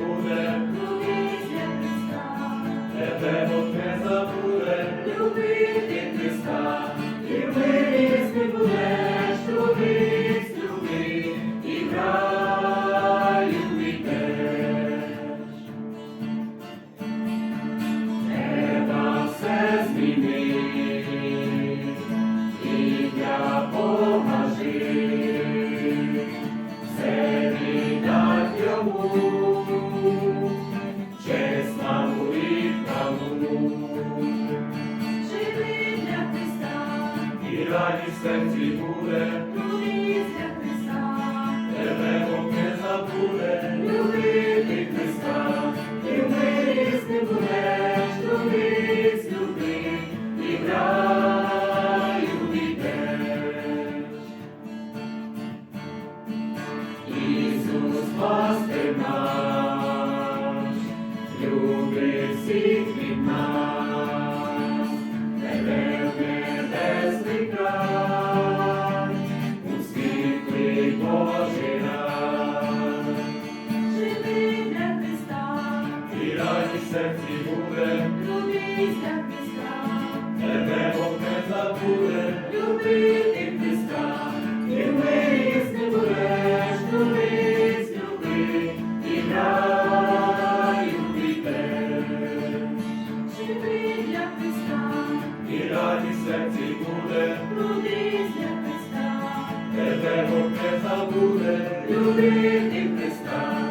буде. Радість серці буде, Любіть Христа, тебе Бог не забуде, любити Христа, і в мирі з ним будеш, любить, люби, і в раю війдеш. Ісус Пастир наш, любить всіх від нас, серці буде, любіть для Христа, тебе Бог не забуде, любити Христа, і в мирі з будеш, любить, люби, і раю. Живи для Христа, і радість серці буде, буде любити Христа.